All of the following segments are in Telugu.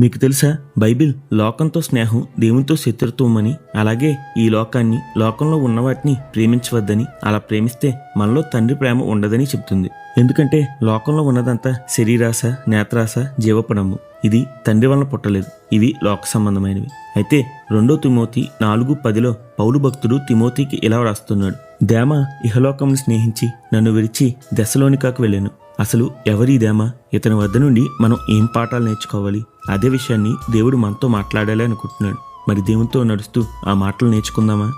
మీకు తెలుసా? బైబిల్ లోకంతో స్నేహం దేవునితో శత్రుత్వం అని అలాగే ఈ లోకాన్ని లోకంలో ఉన్న వాటిని ప్రేమించవద్దని అలా ప్రేమిస్తే మనలో తండ్రి ప్రేమ ఉండదని చెప్తుంది. ఎందుకంటే లోకంలో ఉన్నదంతా శరీరాశ నేత్రాశ జీవపడము. ఇది తండ్రి వలన పుట్టలేదు. ఇవి లోక సంబంధమైనవి. అయితే రెండో తిమోతి నాలుగు పదిలో పౌలు భక్తుడు తిమోతికి ఇలా వ్రాస్తున్నాడు. దేమ ఇహలోకంను స్నేహించి నన్ను విడిచి దశలోనికాకు వెళ్ళాను. అసలు ఎవరిదేమా ఇతని వద్ద నుండి మనం ఏం పాఠాలు నేర్చుకోవాలి? అదే విషయాన్ని దేవుడు మనతో మాట్లాడాలి అనుకుంటున్నాడు. మరి దేవునితో నడుస్తూ ఆ మాటలు నేర్చుకుందామా?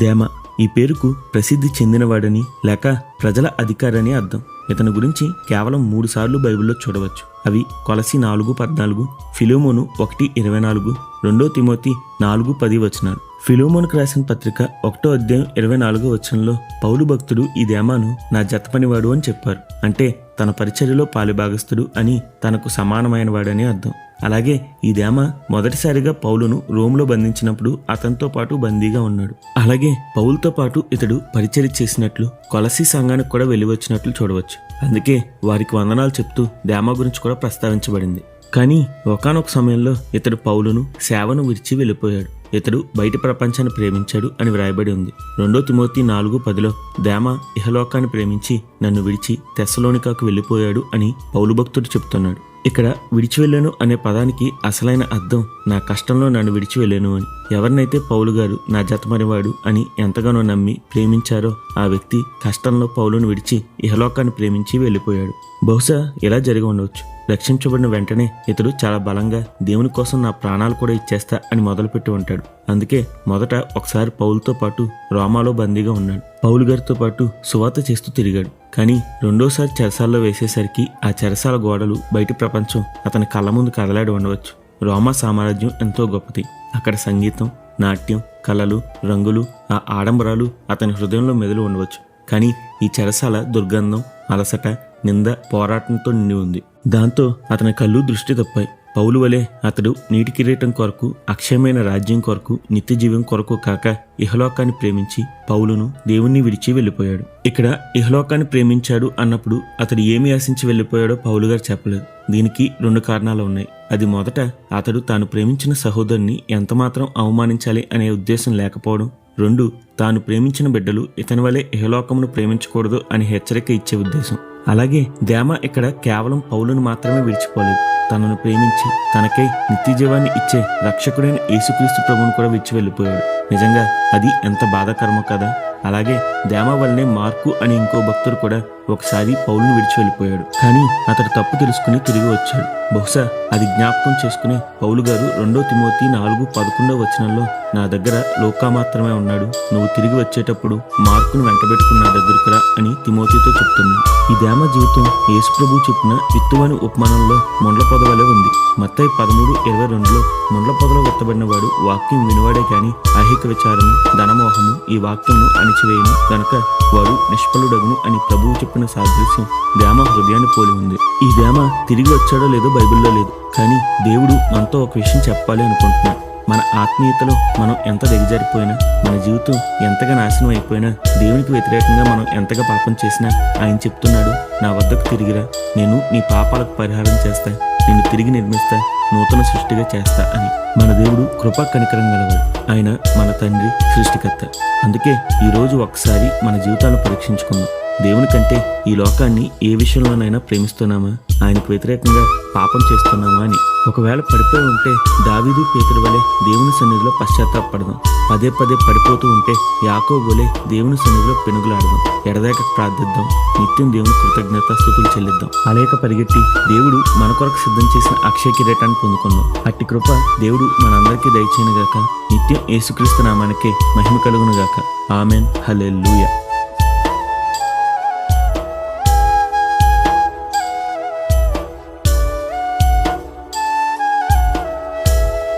దేమ ఈ పేరుకు ప్రసిద్ధి చెందినవాడని లేక ప్రజల అధికారని అర్థం. ఇతని గురించి కేవలం మూడు సార్లు బైబిల్లో చూడవచ్చు. అవి కొలసి నాలుగు పద్నాలుగు ఫిలోమోను ఒకటి ఇరవై నాలుగు రెండో తిమోతి నాలుగు పది వచనాలు. ఫిలోమోన్కు రాసిన పత్రిక ఒకటో అధ్యాయం ఇరవై నాలుగో వచనంలో పౌలు భక్తుడు ఈ దేమాను నా జతపనివాడు అని చెప్పారు. అంటే తన పరిచర్యలో పాలుభాగస్తుడు అని తనకు సమానమైన వాడని అర్థం. అలాగే ఈ దేమ మొదటిసారిగా పౌలును రోమ్లో బంధించినప్పుడు అతనితో పాటు బందీగా ఉన్నాడు. అలాగే పౌల్తో పాటు ఇతడు పరిచర్య చేసినట్లు కొలసి సంఘానికి కూడా వెళ్ళి వచ్చినట్లు చూడవచ్చు. అందుకే వారికి వందనాలు చెప్తూ దేమ గురించి కూడా ప్రస్తావించబడింది. కానీ ఒకానొక సమయంలో ఇతడు పౌలును సేవను విడిచి వెళ్ళిపోయాడు. ఇతడు బయట ప్రపంచాన్ని ప్రేమించాడు అని వ్రాయబడి ఉంది. రెండో తిమోతి నాలుగు పదిలో దేమ ఇహలోకాన్ని ప్రేమించి నన్ను విడిచి తెస్సలోనికాకు వెళ్ళిపోయాడు అని పౌలు భక్తుడు చెప్తున్నాడు ఇక్కడ విడిచి వెళ్ళాను అనే పదానికి అసలైన అర్థం నా కష్టంలో నన్ను విడిచి వెళ్ళాను అని. ఎవరినైతే పౌలు గారు నా జతమరివాడు అని ఎంతగానో నమ్మి ప్రేమించారో ఆ వ్యక్తి కష్టంలో పౌలును విడిచి ఇహలోకాన్ని ప్రేమించి వెళ్ళిపోయాడు. బహుశా ఇలా జరిగి ఉండవచ్చు. రక్షించబడిన వెంటనే ఇతడు చాలా బలంగా దేవుని కోసం నా ప్రాణాలు కూడా ఇచ్చేస్తా అని మొదలుపెట్టి ఉంటాడు. అందుకే మొదట ఒకసారి పౌలుతో పాటు రోమాలో బందీగా ఉన్నాడు. పౌలు గారితో పాటు సువాత చేస్తూ తిరిగాడు. కానీ రెండోసారి చెరసాల్లో వేసేసరికి ఆ చెరసాల గోడలు బయటి ప్రపంచం అతని కళ్ళ ముందు కదలాడి ఉండవచ్చు. రోమా సామ్రాజ్యం ఎంతో గొప్పది. అక్కడ సంగీతం నాట్యం కళలు రంగులు ఆ ఆడంబరాలు అతని హృదయంలో మెదలు ఉండవచ్చు. కానీ ఈ చెరసాల దుర్గంధం అలసట నింద పోరాటంతో నిండి ఉంది. దాంతో అతని కళ్ళు దృష్టి తప్పాయి. పౌలు వలె అతడు నీటి కిరీటం కొరకు అక్షయమైన రాజ్యం కొరకు నిత్య జీవం కొరకు కాక ఇహలోకాన్ని ప్రేమించి పౌలును దేవుణ్ణి విడిచి వెళ్ళిపోయాడు. ఇక్కడ ఇహలోకాన్ని ప్రేమించాడు అన్నప్పుడు అతడు ఏమి ఆశించి వెళ్ళిపోయాడో పౌలు గారు చెప్పలేదు. దీనికి రెండు కారణాలు ఉన్నాయి. అది మొదట అతడు తాను ప్రేమించిన సహోదరుని ఎంతమాత్రం అవమానించాలి అనే ఉద్దేశం లేకపోవడం. రెండు తాను ప్రేమించిన బిడ్డలు ఇతని వలె ఇహలోకమును ప్రేమించకూడదు అని హెచ్చరిక ఇచ్చే ఉద్దేశం. అలాగే దేమ ఇక్కడ కేవలం పౌలును మాత్రమే విడిచిపోలేదు. తనను ప్రేమించి తనకై నిత్యజీవాన్ని ఇచ్చే రక్షకుడైన యేసుక్రీస్తు ప్రభును కూడా విచ్చి వెళ్ళిపోయాడు. నిజంగా అది ఎంత బాధాకరమో కదా? అలాగే దేమ వల్లనే మార్కు అని ఇంకో భక్తుడు కూడా ఒకసారి పౌలును విడిచి వెళ్ళిపోయాడు. కానీ అతడు తప్పు తెలుసుకుని తిరిగి వచ్చాడు. బహుశా అది జ్ఞాపకం చేసుకుని పౌలు గారు రెండో తిమోతి నాలుగు పదకొండో వచనంలో నా దగ్గర లోకా మాత్రమే ఉన్నాడు. నువ్వు తిరిగి వచ్చేటప్పుడు మార్కును వెంటబెట్టుకుని నా దగ్గరకు రా అని తిమోతితో చెప్తున్నాడు. ఈ దేమ జీవితం. యేసుప్రభు చెప్పిన విత్తువని ఉపమానంలో ముండ్ల పొదవలే ఉంది. మత్తయి పదమూడు ఇరవై రెండులో ముండ్ల పొదలో విత్తబడిన వాడు వాక్యం వినివాడే కాని ఐహిక విచారము ధనమోహము ఈ వాక్యమును అణిచివేయను గనక వాడు నిష్ఫలుడగును అని ప్రభువు చెప్పిన సాదృశ్యం దేమ హృదయాన్ని పోలి ఉంది. ఈ దేమ తిరిగి వచ్చాడో లేదో బైబిల్లో లేదు. కానీ దేవుడు మనతో ఒక విషయం చెప్పాలి అనుకుంటున్నాను మన ఆత్మీయతలో మనం ఎంత దిగజారిపోయినా మన జీవితం ఎంతగా నాశనం అయిపోయినా దేవునికి వ్యతిరేకంగా మనం ఎంతగా పాపం చేసినా ఆయన చెప్తున్నాడు నా వద్దకు తిరిగిరా నేను నీ పాపాలకు పరిహారం చేస్తా నిన్ను తిరిగి నిర్మిస్తా నూతన సృష్టిగా చేస్తా అని. మన దేవుడు కృపా కనికరం గలవాడు. ఆయన మన తండ్రి సృష్టికర్త. అందుకే ఈరోజు ఒకసారి మన జీవితాలను పరీక్షించుకుందాం. దేవుని కంటే ఈ లోకాన్ని ఏ విషయంలోనైనా ప్రేమిస్తున్నామా? ఆయనకు వ్యతిరేకంగా పాపం చేస్తున్నామా అని. ఒకవేళ పడిపోయి ఉంటే దావీదు పేతుల వలె దేవుని సన్నిధిలో పశ్చాత్తాపడదాం పదే పదే పడిపోతూ ఉంటే యాకో వలె దేవుని సన్నిధిలో పెనుగులాడదాం. ఎడదాక ప్రార్థిద్దాం. నిత్యం దేవుని కృతజ్ఞత స్థుతులు చెల్లిద్దాం. అలేక పరిగెట్టి దేవుడు మన కొరకు సిద్ధం చేసిన అక్షయ కిరీటాన్ని పొందుకుందాం అట్టి కృప దేవుడు మనందరికీ దయచేయను గాక నిత్యం యేసుక్రీస్తు నామానికే మహిమ కలుగును గాక ఆమెన్. హల్లెలూయా.